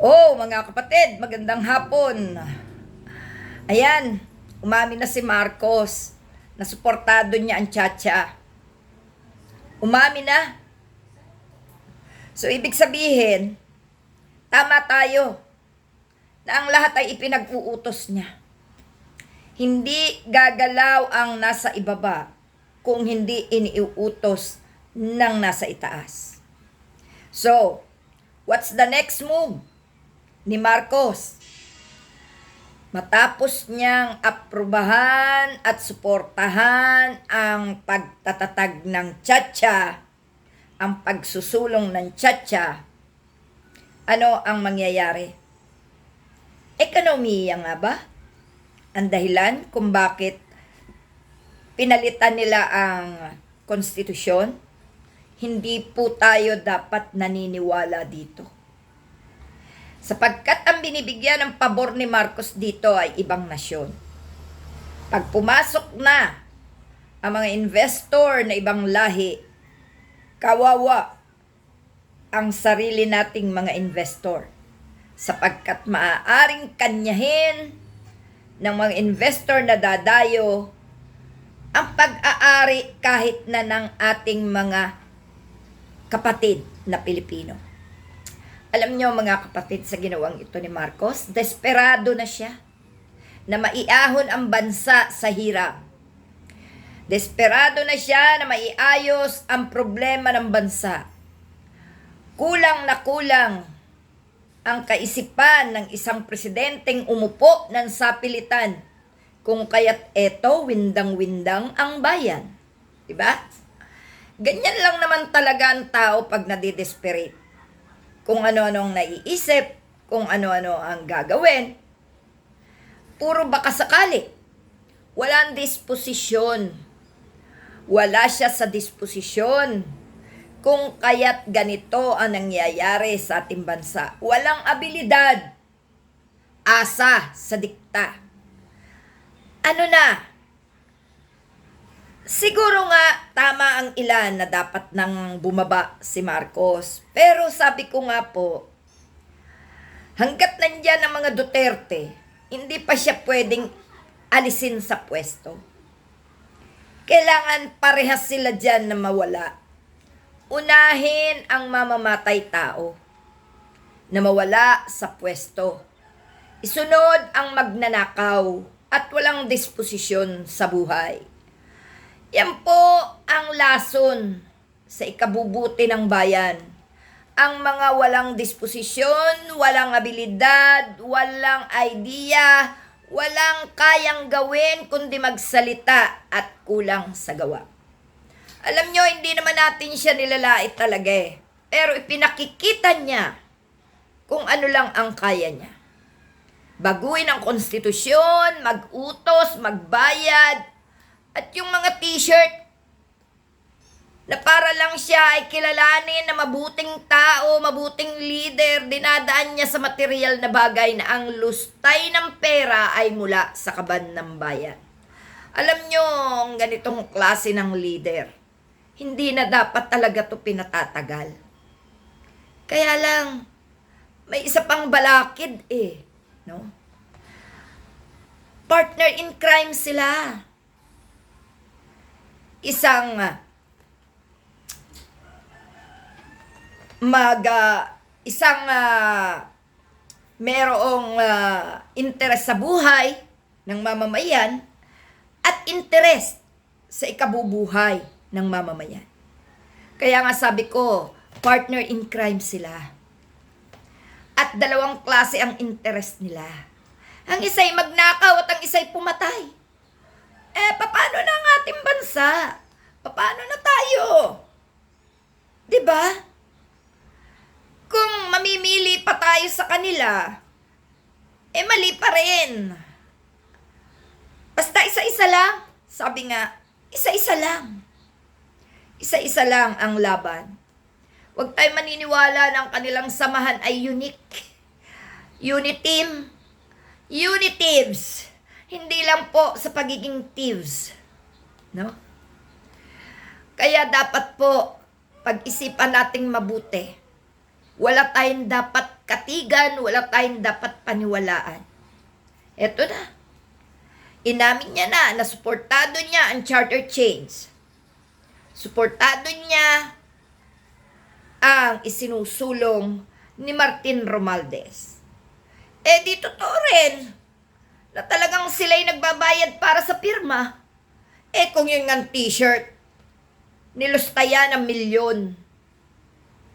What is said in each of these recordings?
Oh, mga kapatid, magandang hapon. Ayan, umamin na si Marcos na suportado niya ang Chacha. Umamin na. So, ibig sabihin, tama tayo na ang lahat ay ipinag-uutos niya. Hindi gagalaw ang nasa ibaba kung hindi iniuutos ng nasa itaas. So, what's the next move ni Marcos? Matapos niyang aprubahan at suportahan ang pagtatatag ng Chacha, ang pagsusulong ng Chacha, ano ang mangyayari? Ekonomiya nga ba? Ang dahilan kung bakit pinalitan nila ang konstitusyon? Hindi po tayo dapat naniniwala dito. Sapagkat ang binibigyan ng pabor ni Marcos dito ay ibang nasyon. Pag pumasok na ang mga investor na ibang lahi, kawawa ang sarili nating mga investor sapagkat maaaring kanyahin ng mga investor na dadayo ang pag-aari kahit na ng ating mga kapatid na Pilipino. Alam niyo mga kapatid sa ginawang ito ni Marcos, desperado na siya na maiahon ang bansa sa hirap. Desperado na siya na maiayos ang problema ng bansa. Kulang na kulang ang kaisipan ng isang presidenteng umupo ng sapilitan kung kaya't eto windang-windang ang bayan. Diba? Ganyan lang naman talaga ang tao pag nadidesperate. Kung ano-anong naiisip, kung ano-ano ang gagawin. Puro baka sakali. Walang disposisyon. Wala siya sa disposisyon kung kaya't ganito ang nangyayari sa ating bansa. Walang abilidad. Asa sa dikta. Ano na? Siguro nga ang ilan na dapat nang bumaba si Marcos. Pero sabi ko nga po, hanggat nandyan ang mga Duterte, hindi pa siya pwedeng alisin sa pwesto. Kailangan parehas sila dyan na mawala. Unahin ang mamamatay tao na mawala sa pwesto. Isunod ang magnanakaw at walang disposisyon sa buhay. Yan po ang lason sa ikabubuti ng bayan. Ang mga walang disposisyon, walang abilidad, walang idea, walang kayang gawin kundi magsalita at kulang sa gawa. Alam nyo, hindi naman natin siya nilalait talaga eh. Pero ipinakikita niya kung ano lang ang kaya niya. Baguhin ang konstitusyon, mag-utos, magbayad, at yung mga t-shirt na para lang siya ay kilalanin na mabuting tao, mabuting leader, dinadaan niya sa material na bagay na ang lustay ng pera ay mula sa kaban ng bayan. Alam nyo, ang ganitong klase ng leader, hindi na dapat talaga to pinatatagal. Kaya lang, may isa pang balakid eh, no? Partner in crime sila isang uh, mag uh, isang uh, merong uh, interes sa buhay ng mamamayan at interes sa ikabubuhay ng mamamayan. Kaya nga sabi ko, partner in crime sila. At dalawang klase ang interest nila. Ang isa'y magnakaw at ang isa'y pumatay. Eh, paano na ating bansa? Paano na tayo? 'Di ba? Kung mamimili pa tayo sa kanila, eh mali pa rin. Basta isa-isa lang. Sabi nga, isa-isa lang. Isa-isa lang ang laban. Huwag tayo maniniwala ng kanilang samahan ay unique. Uniteam. Unitives hindi lang po sa pagiging thieves. No? Kaya dapat po pag-isipan nating mabuti. Wala tayong dapat katigan, wala tayong dapat paniwalaan. Eto na. Inamin niya na na suportado niya ang charter change. Suportado niya ang isinusulong ni Martin Romualdez. Eh di totoo rin na talagang sila'y nagbabayad para sa pirma. Eh kung yung nga t-shirt, nilustaya ng milyon.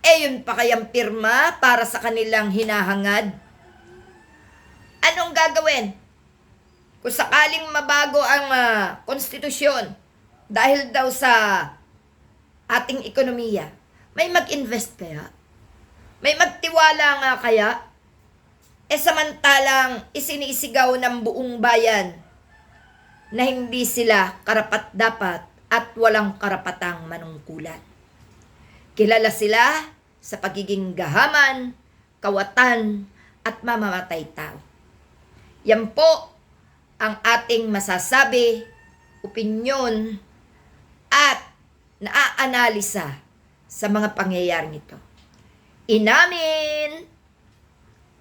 Eh yun pa kayang pirma para sa kanilang hinahangad? Anong gagawin? Kung sakaling mabago ang ah, konstitusyon dahil daw sa ating ekonomiya, may mag-invest kaya? May magtiwala nga kaya? Eh samantalang isinisigaw ng buong bayan na hindi sila karapat dapat at walang karapatang manungkulan. Kilala sila sa pagiging gahaman, kawatan, at mamamatay tao. Yan po ang ating masasabi, opinyon, at naaanalisa sa mga pangyayaring ito. Inamin,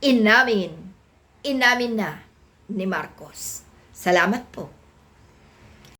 inamin, inamin na ni Marcos. Salamat po.